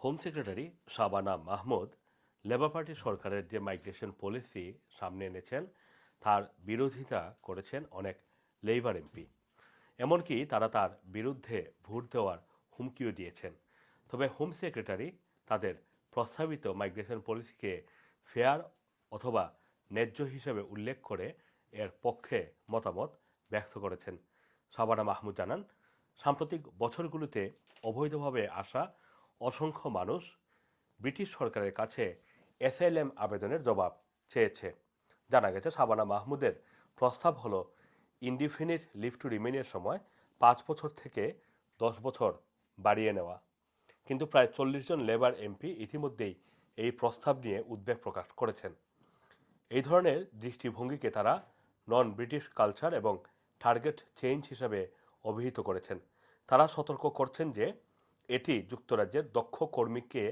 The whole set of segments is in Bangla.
Home secretary Shabana Mahmood labour party সরকারের যে মাইগ্রেশন পলিসি সামনে এনেছেন, তার বিরোধিতা করেছেন অনেক লেবার এমপি এমনকি তারা তার বিরুদ্ধে ভোট দেওয়ার হুমকিও দিয়েছেন। তবে হোম সেক্রেটারি তাদের প্রস্তাবিত মাইগ্রেশন পলিসিকে ফেয়ার অথবা ন্যায্য হিসেবে উল্লেখ করে এর পক্ষে মতামত ব্যক্ত করেছেন। শাবানা মাহমুদ জানান, সাম্প্রতিক বছরগুলোতে অবৈধভাবে আসা অসংখ্য মানুষ ব্রিটিশ সরকারের কাছে এসএলএম আবেদনের জবাব চেয়েছে। জানা গেছে, শাবানা মাহমুদের প্রস্তাব হলো, ইনডিফিনিট লিভ টু রিমেনের সময় পাঁচ বছর থেকে দশ বছর বাড়িয়ে নেওয়া। কিন্তু প্রায় চল্লিশ জন লেবার এমপি ইতিমধ্যেই এই প্রস্তাব নিয়ে উদ্বেগ প্রকাশ করেছেন। এই ধরনের দৃষ্টিভঙ্গিকে তারা নন ব্রিটিশ কালচার এবং টার্গেট চেঞ্জ হিসাবে অভিহিত করেছেন। তারা সতর্ক করছেন যে এটি যুক্তরাজ্যের দক্ষ কর্মীকে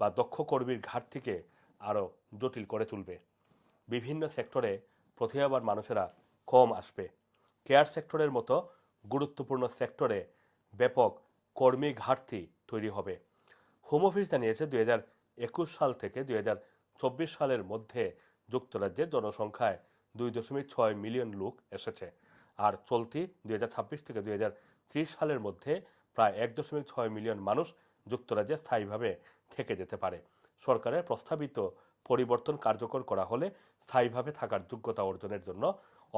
বা দক্ষ কর্মীর ঘাটতিকে আরও জটিল করে তুলবে। বিভিন্ন সেক্টরে প্রতিভাবান মানুষেরা কম আসবে। কেয়ার সেক্টরের মতো গুরুত্বপূর্ণ সেক্টরে ব্যাপক কর্মী ঘাটতি তৈরি হবে। হোম অফিস জানিয়েছে, দুই একুশ সাল থেকে দুই চব্বিশ সালের মধ্যে যুক্তরাজ্যের জনসংখ্যায় দুই দশমিক ছয় মিলিয়ন লোক এসেছে। আর চলতি দুই হাজার ছাব্বিশ থেকে দুই হাজার ত্রিশ সালের মধ্যে প্রায় এক দশমিক ছয় মিলিয়ন মানুষ যুক্তরাজ্যে স্থায়ীভাবে থেকে যেতে পারে। সরকারের প্রস্তাবিত পরিবর্তন কার্যকর করা হলে স্থায়ীভাবে থাকার যোগ্যতা অর্জনের জন্য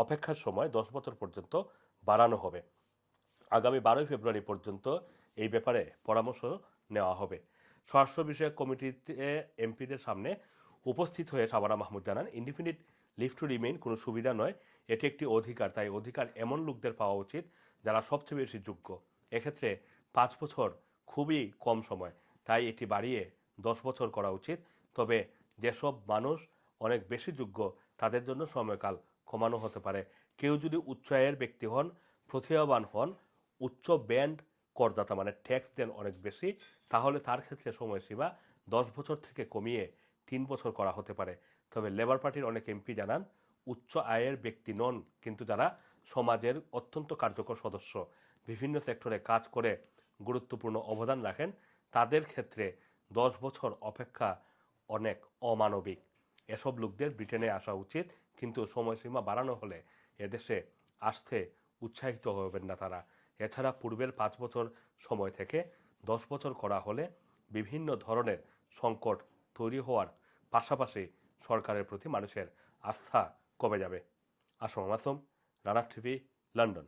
অপেক্ষার সময় দশ বছর পর্যন্ত বাড়ানো হবে। আগামী বারোই ফেব্রুয়ারি পর্যন্ত এই ব্যাপারে পরামর্শ নেওয়া হবে। স্বরাষ্ট্র বিষয়ক কমিটিতে এমপিদের সামনে উপস্থিত হয়ে সাবানা মাহমুদ জানান, ইনডিফিনিট লিভ টু রিমেইন কোনো সুবিধা নয়। এটি একটি অধিকার। তাই অধিকার এমন লোকদের পাওয়া উচিত যারা সবচেয়ে বেশি যোগ্য। এক্ষেত্রে পাঁচ বছর খুবই কম সময়। তাই এটি বাড়িয়ে দশ বছর করা উচিত। তবে যেসব মানুষ অনেক বেশি যোগ্য, তাদের জন্য সময়কাল কমানো হতে পারে। কেউ যদি উচ্চ আয়ের ব্যক্তি হন, প্রতিভাবান হন, উচ্চ ব্যান্ড করদাতা মানে ট্যাক্স দেন অনেক বেশি, তাহলে তার ক্ষেত্রে সময়সীমা দশ বছর থেকে কমিয়ে তিন বছর করা হতে পারে। তবে লেবার পার্টির অনেক এমপি জানান, উচ্চ আয়ের ব্যক্তি নন, কিন্তু যারা সমাজের অত্যন্ত কার্যকর সদস্য। বিভিন্ন সেক্টরে কাজ করে গুরুত্বপূর্ণ অবদান রাখেন। তাদের ক্ষেত্রে দশ বছর অপেক্ষা অনেক অমানবিক। এসব লোকদের ব্রিটেনে আসা উচিত, কিন্তু সময়সীমা বাড়ানো হলে এদেশে আসতে উৎসাহিত হবেন না তারা। এছাড়া পূর্বের পাঁচ বছর সময় থেকে দশ বছর করা হলে বিভিন্ন ধরনের সংকট তৈরি হওয়ার পাশাপাশি সরকারের প্রতি মানুষের আস্থা কমে যাবে। Assam Masum Ladakh London.